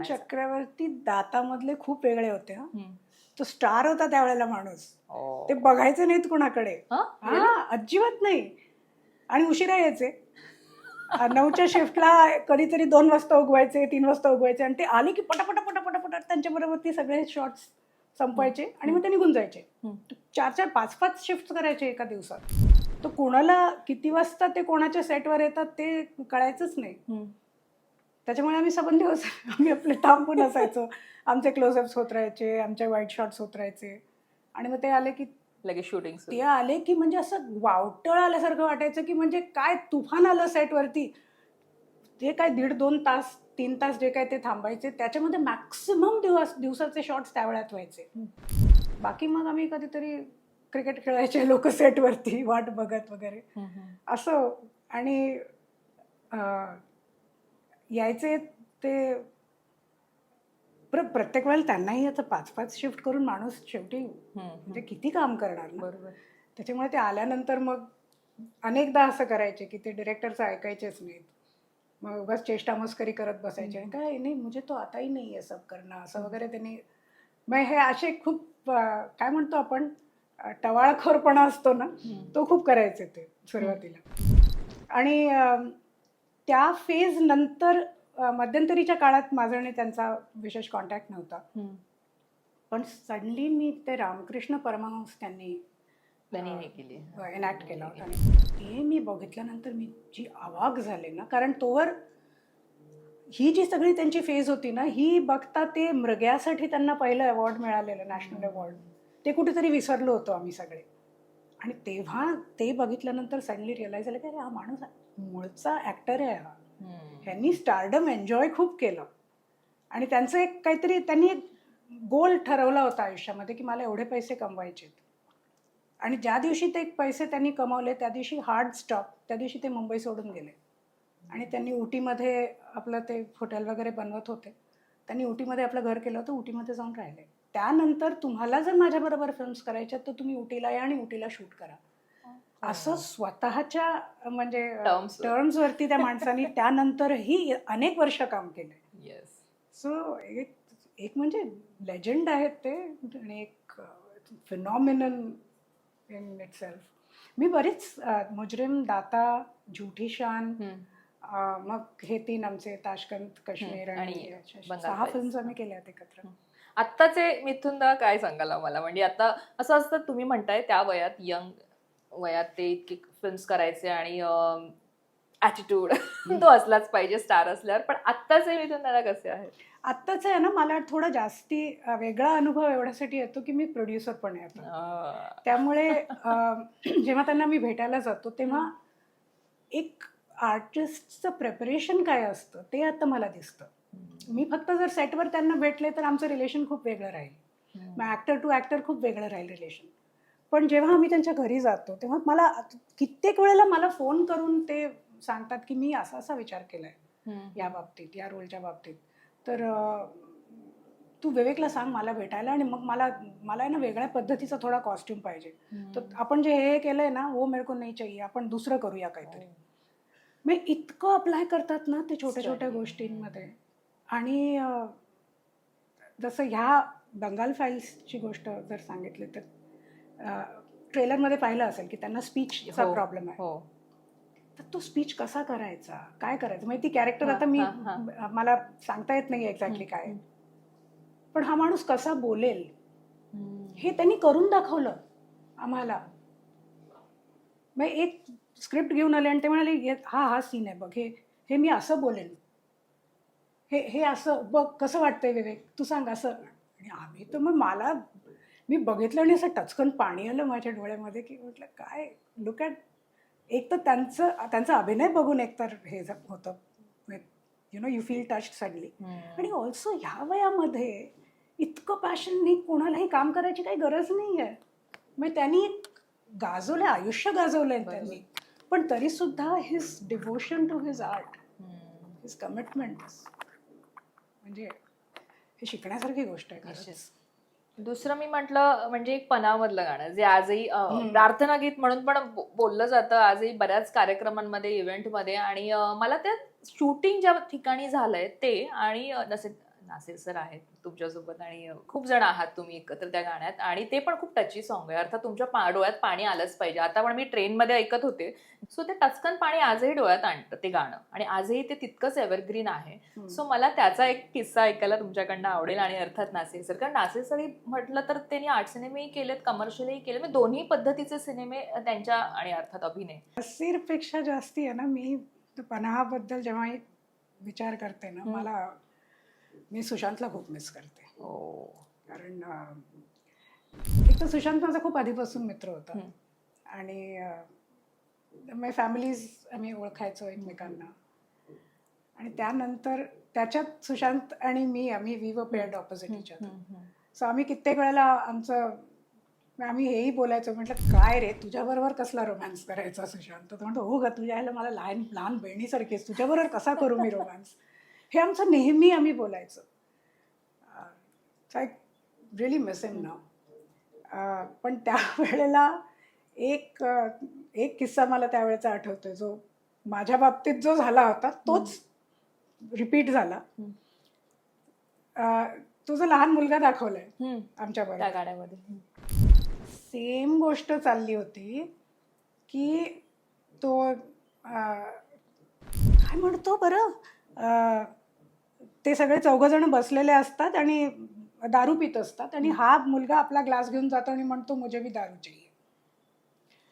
म्हणायचा. चक्रवर्ती दातामधले खूप वेगळे होते हा. तो स्टार होता त्यावेळेला माणूस. ते बघायचे नाहीत कुणाकडे. हं? अजिबात नाही. आणि उशिरा यायचे. नऊच्या शिफ्टला कधीतरी दोन वाजता उगवायचे तीन वाजता उगवायचे आणि ते आले की पटापटा पटापटा पटा त्यांच्या बरोबर ती सगळे शॉर्ट्स संपवायचे आणि मग ते निघून जायचे. चार चार पाच पाच शिफ्ट करायचे एका दिवसात. तो कोणाला किती वाजता ते कोणाच्या सेटवर येतात ते कळायचंच नाही. त्याच्यामुळे आम्ही सबंध दिवस आम्ही आपले थांबून असायचो. आमचे क्लोजअप्स होत राहायचे आमचे वाईट शॉट्स होत राहायचे. आणि मग ते आले की लगेच शूटिंग ते आले की म्हणजे असं वावटळ आल्यासारखं वाटायचं की म्हणजे काय तुफान आलं सेटवरती ते काय दीड दोन तास तीन तास जे काय ते थांबायचे त्याच्यामध्ये मॅक्सिमम दिवस दिवसाचे शॉट्स त्या वेळात व्हायचे. बाकी मग आम्ही कधीतरी क्रिकेट खेळायचे लोक सेटवरती वाट बघत वगैरे. असं. आणि यायचे ते प्र प्रत्येक वेळेला त्यांनाही आता पाच पाच शिफ्ट करून माणूस शेवटी म्हणजे किती काम करणार बरोबर. त्याच्यामुळे ते आल्यानंतर मग अनेकदा असं करायचे की ते डिरेक्टरचं ऐकायचेच नाहीत. मग उगाच चेष्टा मस्करी करत बसायचे. आणि काय नाही म्हणजे तो आताही नाही आहे सब करणं असं वगैरे त्यांनी मग हे असे खूप काय म्हणतो आपण? टवाळखोरपणा असतो ना तो खूप करायचे ते सुरुवातीला. आणि त्या फेज नंतर मध्यंतरीच्या काळात माझा आणि त्यांचा विशेष कॉन्टॅक्ट नव्हता. पण सडनली मी ते रामकृष्ण परमहंस त्यांनी एनॅक्ट केला. होता. आणि ते मी बघितल्यानंतर मी जी अवाक झाले ना कारण तोवर ही जी सगळी त्यांची फेज होती ना ही बघता ते मृग्यासाठी त्यांना पहिलं अवॉर्ड मिळालेलं नॅशनल अवॉर्ड ते कुठेतरी विसरलो होतो आम्ही सगळे. आणि तेव्हा ते बघितल्यानंतर सडनली रिअलाईज झालं की अरे हा माणूस मूळचा ॲक्टर आहे हा. ह्यांनी स्टारडम एन्जॉय खूप केलं. आणि त्यांचं एक काहीतरी त्यांनी एक गोल ठरवला होता आयुष्यामध्ये की मला एवढे पैसे कमवायचे आणि ज्या दिवशी ते पैसे त्यांनी कमावले त्या दिवशी हार्ड स्टॉप त्या दिवशी ते मुंबई सोडून गेले. आणि त्यांनी उटीमध्ये आपलं ते हॉटेल वगैरे बनवत होते. त्यांनी उटीमध्ये आपलं घर केलं होतं उटीमध्ये जाऊन राहिले. त्यानंतर तुम्हाला जर माझ्याबरोबर फिल्म्स करायच्या तर तुम्ही उटीला या आणि उटीला शूट करा. असं स्वतःच्या म्हणजे Terms वर. टर्म्सवरती त्या माणसाने त्यानंतरही अनेक वर्ष काम केलंय येस सो एक एक म्हणजे लेजंड आहेत ते आणि एक फिनॉमिनल इन इट सेल्फ मी बरीच अ, मुजरिम दाता झुठी शान अ, मग हे तीन आमचे ताशकंद काश्मीर हम्म, आणि आणि अशा- बंगाल सहा Files. फिल्म्स आम्ही केल्या आहेत एकत्र. आत्ताचे मिथुन दा काय सांगाल मला म्हणजे आता असं असतं तुम्ही म्हणताय त्या वयात यंग वयात ते इतके फिल्म्स करायचे आणि ॲटिट्यूड तो असलाच पाहिजे स्टार असल्यावर. पण आत्ताचे मिथुन दादा कसे आहेत? आत्ताच आहे ना मला थोडा जास्ती वेगळा अनुभव एवढ्यासाठी येतो की मी प्रोड्युसर पण आहे आता. त्यामुळे जेव्हा त्यांना मी भेटायला जातो तेव्हा एक आर्टिस्टचं प्रेपरेशन काय असतं ते आता मला दिसतं. मी फक्त जर सेटवर त्यांना भेटले तर आमचं रिलेशन खूप वेगळं राहील. मग ॲक्टर टू ॲक्टर खूप वेगळं राहील रिलेशन पण जेव्हा आम्ही त्यांच्या घरी जातो तेव्हा मला कित्येक वेळेला मला फोन करून ते सांगतात की मी असा असा विचार केला आहे हम्म. या बाबतीत या रोलच्या बाबतीत. तर तू विवेकला सांग मला भेटायला आणि मग मला मला आहे ना वेगळ्या पद्धतीचा थोडा कॉस्ट्युम पाहिजे. तर आपण जे हे केलंय ना वो मेरे को नाही चाहिए आपण दुसरं करूया काहीतरी. मी इतकं अप्लाय करतात ना ते छोट्या छोट्या. गोष्टींमध्ये. आणि जसं ह्या बंगाल फाईल्सची गोष्ट जर सांगितली तर ट्रेलरमध्ये पाहिलं असेल की त्यांना स्पीचचा हो, प्रॉब्लेम आहे. हो. तर तो स्पीच कसा करायचा? काय करायचं? म्हणजे ती कॅरेक्टर हा, आता मी हा, हा. मला सांगता येत नाही एक्झॅक्टली काय. पण हा माणूस कसा बोलेल. हे त्यांनी करून दाखवलं आम्हाला. मग एक स्क्रिप्ट घेऊन आले आणि ते म्हणाले "ये- हा हा सीन आहे बघ हे हे मी असं बोलेन. हे हे असं बघ कसं वाटतंय विवेक? तू सांग असं. आणि आम्ही तर मग मला मी बघितलं आणि असं टचकन पाणी आलं माझ्या डोळ्यामध्ये की म्हटलं काय लुक ॲट एक तर त्यांचं त्यांचा अभिनय बघून एकतर हे झ- होतं you know you feel touched sadly. आणि ऑल्सो ह्या वयामध्ये इतकं पॅशननी कोणालाही काम करायची काही गरज नाही आहे मग त्यांनी एक गाजवलं आयुष्य गाजवलंय बरोबर. त्यांनी पण तरी सुद्धा his devotion to his art. His commitment म्हणजे हे शिकण्यासारखी गोष्ट आहे. दुसरं मी म्हटलं म्हणजे एक पनामधलं गाणं जे आजही. प्रार्थना गीत म्हणून पण बोललं जातं आजही बऱ्याच कार्यक्रमांमध्ये इव्हेंटमध्ये आणि मला त्या शूटिंग ज्या ठिकाणी झालंय ते आणि जसे नासिर सर आहेत तुमच्यासोबत आणि खूप जण आहात तुम्ही एकत्र त्या गाण्यात. आणि ते पण खूप टची सॉन्ग आहे. अर्थात तुमच्या पा- डोळ्यात पाणी आलंच पाहिजे. आता पण मी ट्रेनमध्ये ऐकत होते. सो ते टचकन पाणी आजही डोळ्यात आणतं ते गाणं. आणि आजही ते तितकंच एव्हरग्रीन आहे. सो मला त्याचा एक किस्सा ऐकायला तुमच्याकडनं आवडेल आणि अर्थात नासिर सर कारण नासिर सर म्हटलं तर त्यांनी आर्ट सिनेमेही केलेत कमर्शियलही केले म्हणजे दोन्ही पद्धतीचे सिनेमे त्यांच्या आणि अर्थात अभिनय. पेक्षा जास्ती आहे ना मी पनाहाबद्दल जेव्हा विचार करते ना. मला मी सुशांतला खूप मिस करते. हो. कारण एक तर सुशांत माझा खूप आधीपासून मित्र होता. आणि माझ्या फॅमिलीज आम्ही ओळखायचो एकमेकांना. आणि त्यानंतर त्याच्यात सुशांत आणि मी आम्ही वी व पेअर्ड ऑपोजिट इच सो आम्ही कित्येक वेळेला आमचं आम्ही हेही बोलायचो म्हटलं काय रे तुझ्याबरोबर कसला रोमॅन्स करायचा सुशांत? तो म्हणतो हो ग तुझ्या ह्याला मला लहान लहान बहिणीसारखीच तुझ्याबरोबर कसा करू मी रोमॅन्स हे आमचं नेहमी आम्ही बोलायचो. आय रिअली मिस हिम नाव पण त्यावेळेला एक अं, एक किस्सा मला त्यावेळेचा आठवतोय. जो माझ्या बाबतीत जो झाला होता तोच रिपीट झाला. हम्म. अं, तो जो लहान मुलगा दाखवलाय आमच्या गाण्यामध्ये सेम गोष्ट चालली होती की तो अं, काय म्हणतो बरं? ते सगळे चौघजण बसलेले असतात आणि दारू पित असतात आणि हा मुलगा आपला ग्लास घेऊन जातो आणि म्हणतो मुझे भी दारू चाहिए.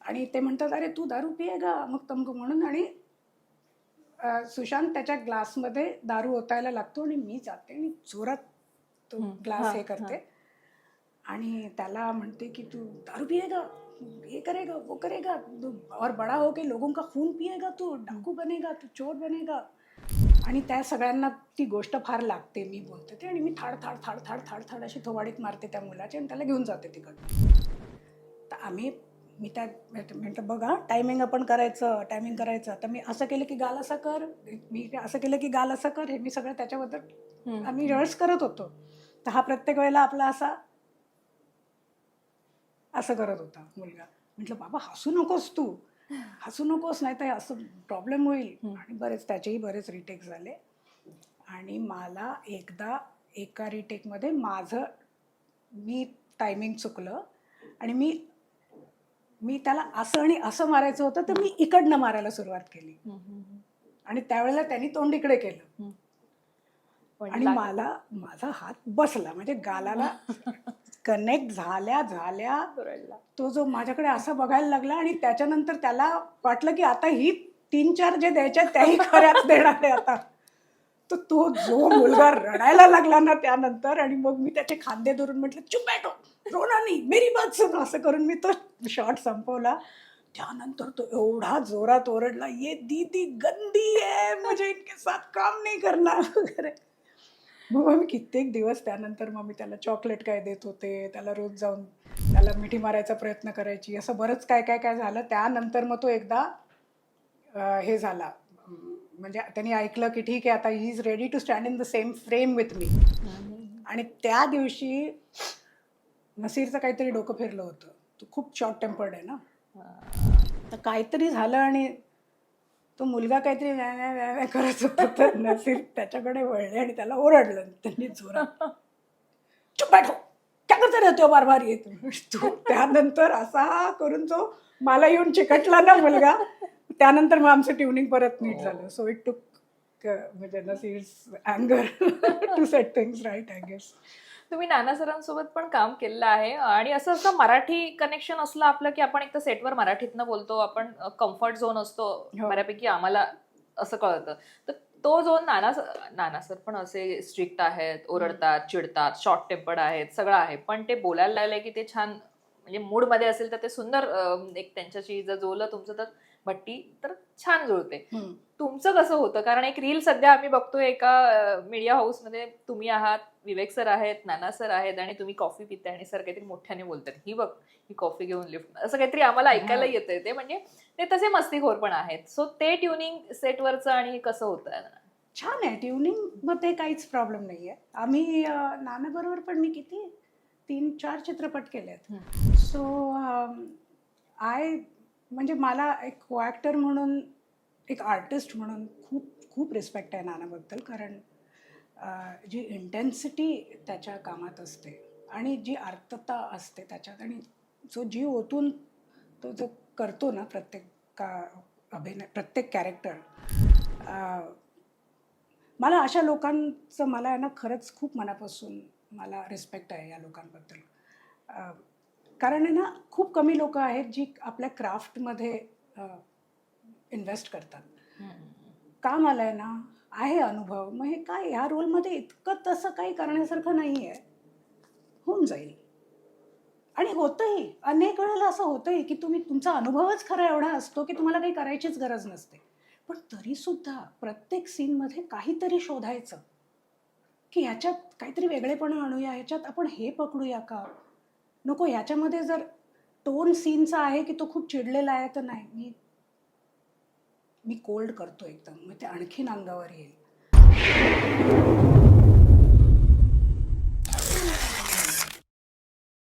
आणि ते म्हणतात अरे तू दारू पियेगा मग तमको म्हणून आणि सुशांत त्याच्या ग्लासमध्ये दारू ओतायला लागतो आणि मी जाते आणि जोरात तो. ग्लास हा, करते. आणि त्याला म्हणते की तू दारू पिएगा ये करेगा वो करेगा और बड़ा हो के लोगों का खून पिएगा तू डाकू बनेगा तू चोर बनेगा. आणि त्या सगळ्यांना ती गोष्ट फार लागते मी बोलते ते. आणि मी थाड थाड थाड थाड थाड थाड अशी थोबाडीत मारते त्या मुलाची आणि त्याला घेऊन जाते तिकडनं. तर आम्ही मी त्या म्हटलं बघा टायमिंग आपण करायचं टायमिंग करायचं. तर मी असं केलं की गाल असं कर मी असं केलं की गाल असं कर हे मी सगळं त्याच्याबद्दल आम्ही रिहर्स करत होतो. तर हा प्रत्येक वेळेला आपला असा असं करत होता मुलगा. म्हटलं बाबा हसू नकोस तू. हसू नकोस नाही तर असं प्रॉब्लेम होईल. आणि बरेच त्याचेही बरेच रिटेक झाले. आणि मला एकदा एका रिटेकमध्ये माझं मी टायमिंग चुकलं. आणि मी मी त्याला असं आणि असं मारायचं होतं तर मी इकडनं मारायला सुरुवात केली. आणि त्यावेळेला त्यांनी तोंड इकडे केलं. आणि मला माझा हात बसला. म्हणजे गालाला कनेक्ट झाल्या झाल्या. तो जो माझ्याकडे असं बघायला लागला आणि त्याच्यानंतर त्याला वाटलं की आता ही तीन चार जे द्यायचे त्याही खऱ्याच देणार आहे आता. तर तो जो मुलगा रडायला लागला ना त्यानंतर आणि मग मी त्याचे खांदे धरून म्हटलं चुप बैठो रोना नाही मेरी बात सुन. असं करून मी तो शॉट संपवला. त्यानंतर तो एवढा जोरात ओरडला ये दीदी गंदी आहे मुझे इनके साथ काम नाही करणार वगैरे. मग मी कित्येक दिवस त्यानंतर मग मी त्याला चॉकलेट काय देत होते त्याला रोज जाऊन त्याला मिठी मारायचा प्रयत्न करायची असं बरंच काय काय काय झालं. त्यानंतर मग तो एकदा अं, हे झाला. म्हणजे त्यांनी ऐकलं की ठीक आहे आता he is ready to stand in the same frame with me आणि त्या दिवशी नसीरचं काहीतरी डोकं फिरलं होतं. तो खूप शॉर्ट टेम्पर्ड आहे ना. तर काहीतरी झालं आणि तो मुलगा काहीतरी व्या व्या व्या व्या करत होता तर नसीर त्याच्याकडे वळले आणि त्याला ओरडलं. त्यांनी जोरात चुप बैठो क्या करते रहते हो बार बार येत तो त्यानंतर असा करून तो मला येऊन चिकटला ना मुलगा त्यानंतर मग आमचं ट्युनिंग परत नीट झालं. सो इट टुक म्हणजे Naseer's अँगर to set things right I guess तुम्ही नाना सरांसोबत पण काम केलेलं आहे. आणि असं असं मराठी कनेक्शन असलं आपलं की आपण एक तर सेटवर मराठीतनं बोलतो आपण कम्फर्ट झोन असतो. हो. बऱ्यापैकी आम्हाला असं कळतं. तर तो जो नाना नाना सर पण असे स्ट्रिक्ट आहेत ओरडतात चिडतात शॉर्ट टेम्पर्ड आहेत सगळं आहे. पण ते बोलायला लागले की ते छान म्हणजे मूडमध्ये असेल तर ते सुंदर एक त्यांच्याशी जर जोलं तुमचं तर भट्टी तर छान जुळते. तुमचं कसं होतं? कारण एक रील सध्या आम्ही बघतोय एका मीडिया हाऊसमध्ये तुम्ही आहात विवेक सर आहेत नाना सर आहेत आणि तुम्ही कॉफी पिताय आणि सर काहीतरी मोठ्याने बोलतात ही बघ ही कॉफी घेऊन लिफ्ट असं काहीतरी आम्हाला ऐकायला. येतंय ते. म्हणजे ते तसे मस्तीखोर पण आहेत. सो ते ट्युनिंग सेटवरचं आणि कसं होतं छान आहे. ट्युनिंगमध्ये काहीच प्रॉब्लेम नाही आहे आम्ही नानाबरोबर पण मी किती? तीन चार चित्रपट केले आहेत सो आय म्हणजे मला एक को ॲक्टर म्हणून एक आर्टिस्ट म्हणून खूप खूप रिस्पेक्ट आहे नानाबद्दल कारण जी इंटेन्सिटी त्याच्या कामात असते आणि जी आर्तता असते त्याच्यात आणि जो जीव ओतून तो जो करतो ना प्रत्येक का अभिनय प्रत्येक कॅरेक्टर मला अशा लोकांचं मला आहे ना खरंच खूप मनापासून मला रिस्पेक्ट आहे या लोकांबद्दल. कारण आहे ना खूप कमी लोक आहेत जी आपल्या क्राफ्टमध्ये इन्व्हेस्ट करतात. काम आलंय ना आहे अनुभव मग हे काय ह्या रोलमध्ये इतकं तसं काही करण्यासारखं नाही आहे होऊन जाईल. आणि होतंही अनेक वेळेला असं होतंही की तुम्ही तुमचा अनुभवच खरा एवढा असतो की तुम्हाला काही करायचीच गरज नसते. पण तरीसुद्धा प्रत्येक सीनमध्ये काहीतरी शोधायचं. की ह्याच्यात काहीतरी वेगळेपणा आणूया ह्याच्यात आपण हे पकडूया का? नको ह्याच्यामध्ये जर टोन सीनचा आहे की तो खूप चिडलेला आहे तर नाही. मी मी कोल्ड करतो एकदम. मग ते आणखीन अंगावर येईल.